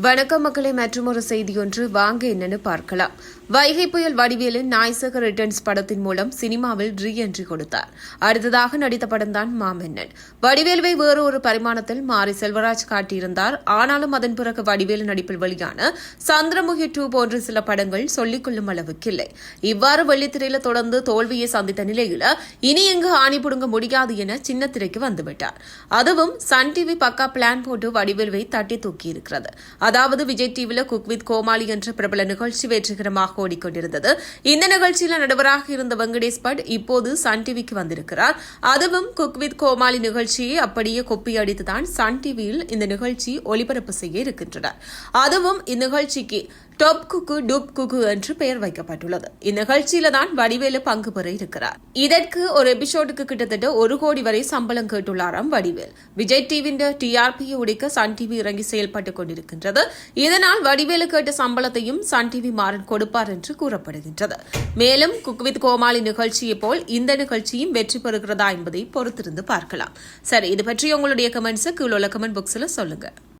வணக்கம் மக்களை மற்றொரு செய்தி ஒன்று வாங்க என்னன்னு பார்க்கலாம். வைகை புயல் வடிவேலின் நாய்சக ரிட்டர்ன்ஸ் படத்தின் மூலம் சினிமாவில் ரீ என்ட்ரி கொடுத்தார். அடுத்ததாக நடித்த படம்தான் மாமன்னன். வடிவேலுவை வேறு ஒரு பரிமாணத்தில் மாரி செல்வராஜ் காட்டியிருந்தார். ஆனாலும் அதன் பிறகு வடிவேலு நடிப்பில் வெளியான சந்திரமுகி டூ போன்ற சில படங்கள் சொல்லிக்கொள்ளும் அளவுக்கு இல்லை. இவ்வாறு வெள்ளித்திரையில தொடர்ந்து தோல்வியை சந்தித்த நிலையில இனி எங்கு ஆணி புடுங்க முடியாது என சின்ன திரைக்கு வந்துவிட்டார். அதுவும் சன் டிவி பக்கா பிளான் போட்டு வடிவேலுவை தட்டி தூக்கியிருக்கிறது. அதாவது விஜய் டிவியில குக் வித் கோமாளி என்ற பிரபல நிகழ்ச்சி வெற்றிகரமாக ஓடிக்கொண்டிருந்தது. இந்த நிகழ்ச்சியில் நடுவராக இருந்த வெங்கடேஷ் பட் இப்போது சன் டிவிக்கு வந்திருக்கிறார். அதுவும் குக் வித் கோமாளி நிகழ்ச்சியை அப்படியே கொப்பி அடித்துதான் சன் டிவியில் இந்த நிகழ்ச்சி ஒளிபரப்பு செய்ய இருக்கின்றனர் அதுவும் இந்நிகழ்ச்சிக்கு டொப் குக்கு டூப் குக்கு என்று பெயர் வைக்கப்பட்டுள்ளது. இந்நிகழ்ச்சியில தான் வடிவேலு பங்கு பெற இருக்கிறார். இதற்கு ஒரு எபிசோடுக்கு கிட்டத்தட்ட ஒரு கோடி வரை சம்பளம் கேட்டுள்ளாராம் வடிவேல். விஜய் டிவியின் டிஆர்பியை உடைக்க சன் டிவி இறங்கி செயல்பட்டுக் கொண்டிருக்கின்றது. இதனால் வடிவேலு கேட்ட சம்பளத்தையும் சன் டிவி மாறன் கொடுப்பார் என்று கூறப்படுகின்றது. மேலும் குக் வித் கோமாளி நிகழ்ச்சியை போல் இந்த நிகழ்ச்சியும் வெற்றி பெறுகிறதா என்பதை பொறுத்திருந்து பார்க்கலாம். சரி இது பற்றி உங்களுடைய கமெண்ட்ஸ் கீழே உள்ள கமெண்ட் பாக்ஸில் சொல்லுங்கள்